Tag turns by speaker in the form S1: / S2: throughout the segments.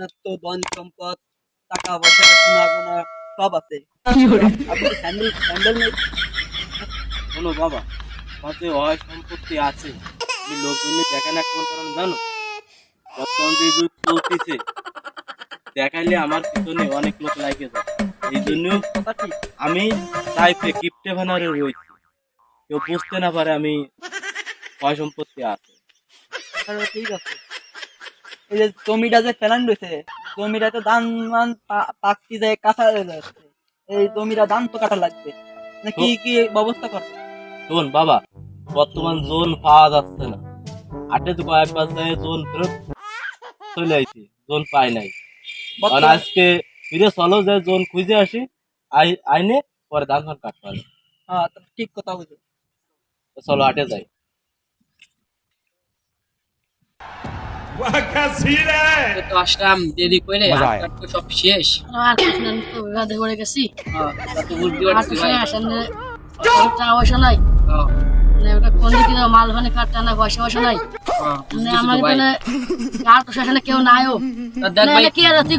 S1: আপনার তো ধন সম্পদ টাকা পয়সা সোনা গোনা সব আছে। আপনি স্যান্ডেল স্যান্ডেল নেই।
S2: শোনো বাবা অয় সম্পত্তি আছে। তুমি লোকজনে দেখা না কোন কারণ জানো? বর্তমান যে যুগ চলতেছে দেখাইলে আমার পিছনে অনেক লোক লাগে যায় এই জন্য আমি টাইপে ভানারে রয়েছি। কেউ বুঝতে না পারে আমি অয় সম্পত্তি আছে।
S1: ঠিক আছে। এই যে জমিটা যে প্ল্যান রয়েছে জমিটা তো ধান মান পাকতি যায় কাঁচা যাচ্ছে এই জমিটা ধান তো কাটা লাগবে। না কি কি ব্যবস্থা করবে
S2: শোন বাবা বর্তমান জোন পাওয়া যাচ্ছে না। হাটে তো কয়েকবার যায় জোন ফেরত চলে আইছি জোন পাই নাই। আজকে ফিরে চলো যে জোন খুঁজে আসি আই- আইনে পরে ধান ফান কাটতে হবে
S1: হ্যাঁ ঠিক কথা বুঝো
S2: চলো হাটে যাই।
S3: তো আসলাম দেরি করে
S4: মজা
S3: হাত কাট তো সব শেষ।
S5: আর কিছু না, আমি তো বিবাদে পড়ে গেছি।
S3: হ্যাঁ,
S5: পয়সা নাই।
S3: হ্যাঁ,
S5: মানে ওটা কোন দিকে মাল ভানে কাটটা না পয়সা পয়সা নাই।
S3: হ্যাঁ,
S5: মানে আমার এখানে আর প্রশাসনে কেউ নাইও
S3: তা
S5: কি আর তুই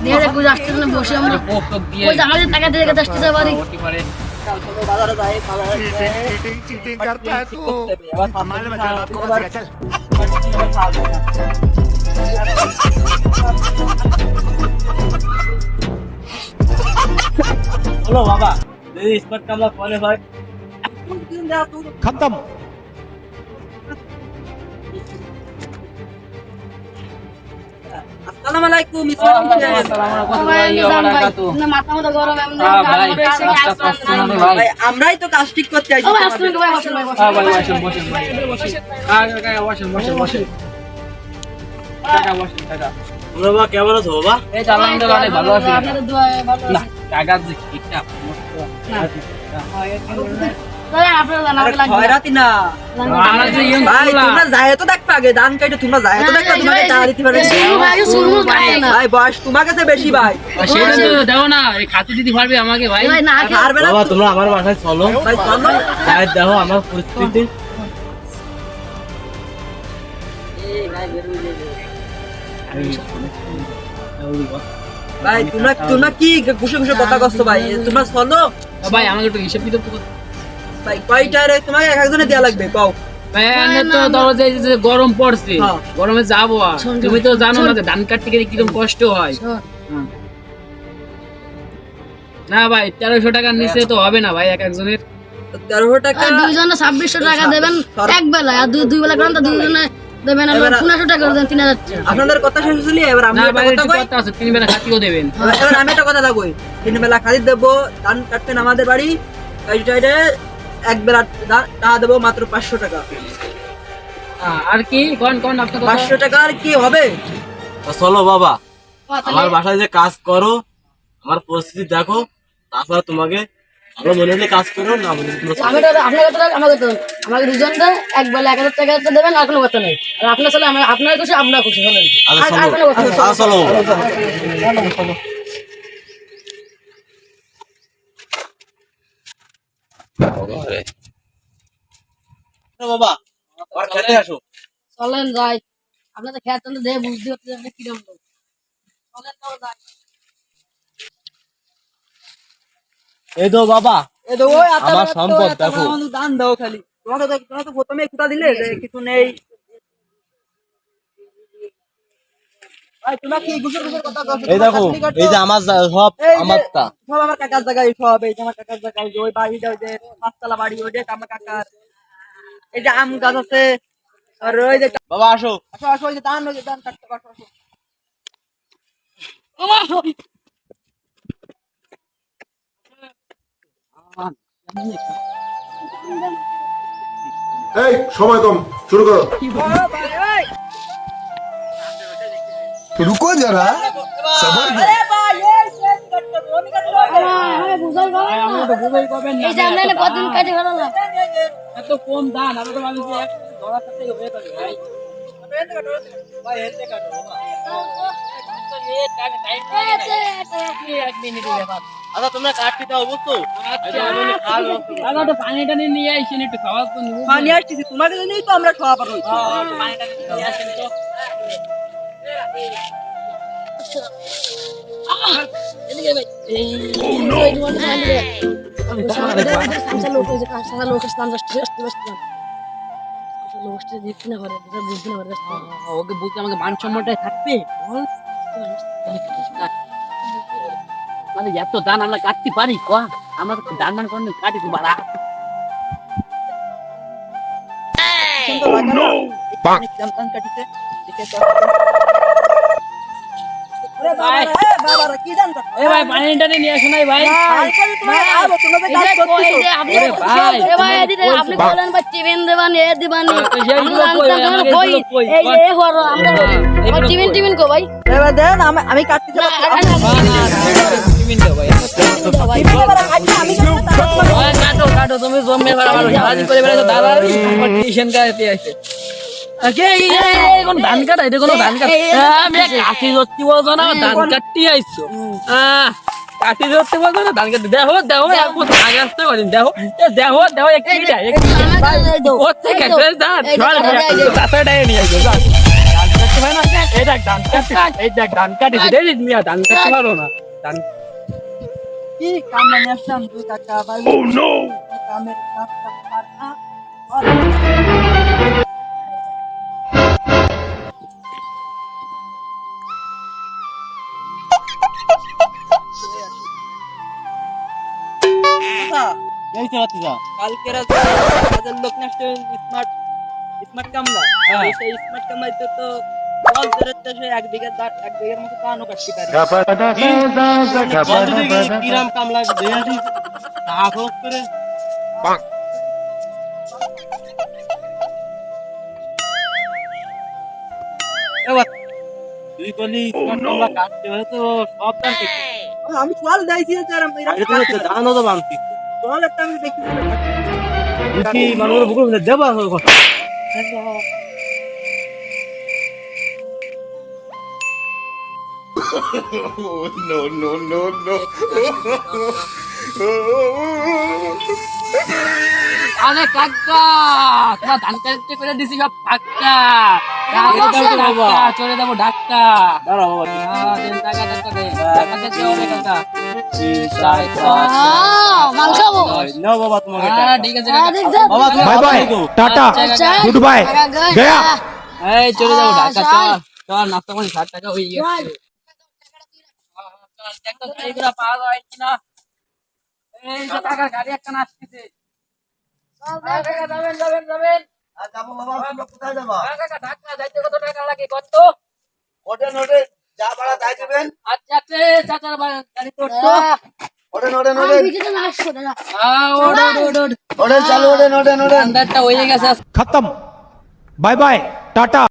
S5: দুদিন
S3: ওরা
S5: দেখ
S3: আটে মাটে
S5: সুবিধা
S3: আসছে ভাই।
S5: দিয়ে দেখ উ আসতে না বসে আমরা
S3: ওরে পোক টোক দিয়ে
S5: ওই যে আমাদের টাকা দিয়ে রেখে আসতে পারি
S3: ওটি পারে।
S1: কাল সকালে বাজারে যাই বাজারে যেয়ে
S4: चीटिंग
S1: ঠিক
S4: करता है तू
S1: করতে হবে। আবার
S4: हमारे
S1: সামনে
S4: बच्चा आपको
S1: আবার
S4: चल
S1: আবার খাওয়াবো না।
S2: চলো বাবা যদি স্মার্ট কামলা পরে হয়
S1: কোনদিন দেয়া তুই
S4: खत्म
S5: নাই।
S3: ভাই।
S1: ভাই আমরাই তো কাজ ঠিক করতে আইছি
S5: আসসালামু আলাইকুম।
S3: হ্যাঁ। হ্যাঁ,
S2: বাবা কেমন আছো বাবা
S3: এই আলহামদুলিল্লাহ অনেক ভালো আছি।
S5: আপনাদের দোয়ায় ভালো আছি। না।
S1: তোমরা
S3: আমাকে ভাই।
S2: আমার বাসায় চলো। দেখো আমার পরিস্থিতি।
S1: ভাই তোমরা তোমরা কি ঘুষে ঘুষে কথা করছ ভাই? তোমরা চলো।
S3: ভাই আমাকে একটু হিসাব কিতাব তো করতে
S1: ভাই তোমাকে এক একজনে দেয়া লাগবে? কও।
S3: তো ধরো যে যে গরম পড়ছে
S1: হ্যাঁ।
S3: গরমে যাব আর। তুমি তো জানো না যে ধান কাটতে গেলে কীরকম কষ্ট হয়। না ভাই তেরোশো টাকার নিচে তো হবে না ভাই এক একজনের।
S1: তেরোশো টাকা
S5: দুইজনে ছাব্বিশশো টাকা দেবেন এক বেলায় আর দুই দুই বেলা করেন তো দুইজনে দেবেন
S1: এবার-
S5: পনেরোশো টাকা দেন তিন হাজার
S1: আপনাদের কথা শেষ হলি এবার আমি
S3: না
S1: একটা
S3: ভাই
S1: কথা
S3: একটু
S1: কই?
S3: কথা আছে তিন বেলা খাতিও দেবেন।
S1: এবার এবার আমি একটা কথা লাগবই তিন বেলা খালি দেবো ধান কাটতেন আমাদের বাড়ি। এক বেলা দা- টাকা দেবো মাত্র পাঁচশো টাকা।
S3: হ্যাঁ, আর কি? কোন কোন আপনার
S1: পাঁচশো টাকা আর কি হবে?
S2: চলো বাবা আমার বাসায় যে কাজ করো আমার পরিস্থিতি দেখো তারপর তোমাকে ভালো মনে হলে কাজ করো না মনে
S5: আমি তো আপনার কথা আমাকে তো আমাকে দুজনটা এক বেলা এক হাজার টাকা দেবেন আর কোনো কথা নেই। আর আপনার সাথে আপনার খুশি আপনার খুশি শোনেন
S2: আচ্ছা
S5: আর- আর কোনো কথা
S2: আচ্ছা চলো। বাবা আর খেতে আসো।
S5: চলেন যাই। আপনার তো খেয়াল তো দেখে বুঝতে হচ্ছে আপনি কিরম লোক চলেন তো যাই।
S2: এই তো বাবা
S1: তো ওই
S2: আমার সম্পদ দেখো।
S1: দান দাও খালি। তোমাকে তো তোমাকে তো প্রথমে কুটা দিলে যে কিছু নেই ভাই তোমরা কি গুজর গুজর কথা কইছো
S2: এই দেখো এই যে আমার সব আমারটা
S1: সব আমার কাকার জায়গায় সব এই আমার কাকার জায়গায় ওই বাড়িটা ওই যে পাঁচতলা বাড়ি ওই যে আমার কাকার। এই যে আম গাছ আছে আর ওই যে
S2: বাবা আসো।
S1: আসো আসো ওই যে ধান ওই যে ধান কাটতে আসো আসো।
S6: এই সময় কম শুরু করো।
S7: रुको जरा
S1: আরে ভাই এই এই কাটতে হবে, আমি কাটতে হবে।
S5: আমাকে বুঝাই করেন
S3: ভাই,
S5: না।
S3: আমরা তো বুঝাই করবেন না।
S5: এই যে আমরা এনে কতদিন কাজে ফেলালাম
S3: এত কম দান আমরা তো ভাবি যে এক ধরা করতে হয়ে যাবে ভাই
S2: ভাই এতে কাটো বাবা
S3: এক মিনিটের ব্যাপার
S2: আচ্ছা তোমরা কাটতে দাও বুঝছো এই যে আমি খাওয়ার ব্যবস্থা করছি।
S3: দাদা তো পানি টানি নিয়ে আইসেন একটু খাওয়া তো নিব
S1: পানি আসতেছি তোমাদের জন্যই তো আমরা খাওয়া পারো
S3: পানি টানি নিয়ে আসেন তো ওকে বলতে আমাকে মান সম্মানটাই থাকবে মানে এত দান আমরা কাটতে পারি ক আমরা তো দান দান করে কাটি তো বাড়া
S1: সুন্দর লাগে না এ
S3: ভাই পানি টানি নিয়ে আসো নাই ভাই
S1: তারপরে তোমার আবো, তোমাদের
S5: এই
S1: কাজ
S5: যে কই
S1: করতেছো।
S5: যে আপনি
S3: ওরে ভাই,
S5: এ ভাই এদিকে আপনি বলেন ভাই টিফিন দেবান এ দিবান
S3: তো সেইগুলো
S5: আমি
S3: কই,
S5: জানতাম
S3: আমাকে
S5: কই
S3: এগুলো কই,
S5: এই
S3: কই।
S5: যে এ হর আমরা
S3: এগুলো
S5: টিফিন
S3: কই।
S5: টিফিন কো ভাই
S1: এবার দেন আমি- আমি কাটতে
S5: না
S1: যাবো
S5: আরে না
S3: টিফিন দাও ভাই
S5: ভাই
S1: আমি কাটতে তারপর
S3: ওই কাটো কাটো তুমি জমে বেড়া ভালো সারাদিন করে বেড়াছো দাদা আমার টিউশন কাটতে আসছে আগে এই এই কোন ধান কাটা? এটা কোন ধান কাটা? কাটি ধরতে বলছো না ধান কাটতে আইছো। আহ কাটি ধরতে বলছো না ধান কাটতে। দেখো এখন আগে আসতে পারি। ধান ধান কাটতে। এই দেখ ধান কাটি দেখিস ধান কাটতে পারো না। ধান
S1: কি কাম মানে দুই টাকা? ভাই ও নো কামের না আচ্ছা,
S2: দেখতে পাচ্ছি যা
S1: কালকে রাতে কাজের লোক না স্মার্ট স্মার্ট কামলা
S2: হ্যাঁ।
S1: এই সেই স্মার্ট কামলাতে তো জল বেরোচ্ছে সে এক বিঘা দা- এক বিঘার মতো ধানও কাটতে পারে
S2: বন্ধ দিকে কিরাম কামলা দেখাছি টাকা খরচ করে এবার তুই বলি কামলা কাটতে হয় তো সব দাম ঠিক
S1: আমি জল দিয়েছি স্যার আমি
S2: আগে তো হচ্ছে ধানও তো বানতি
S1: জল একটা আমি দেখি
S2: কি মানুষের বুকুর মধ্যে দেবা
S6: no, no, no, no.
S3: আরে কাকা তোমার ধান কাটতে করে দিছি সব ফাঁকা চলে যাব ঢাকা নাস্তা করে ষাট টাকা হয়ে গেছে গাড়ি হয়ে গেছে।
S6: খতম। Bye bye tata.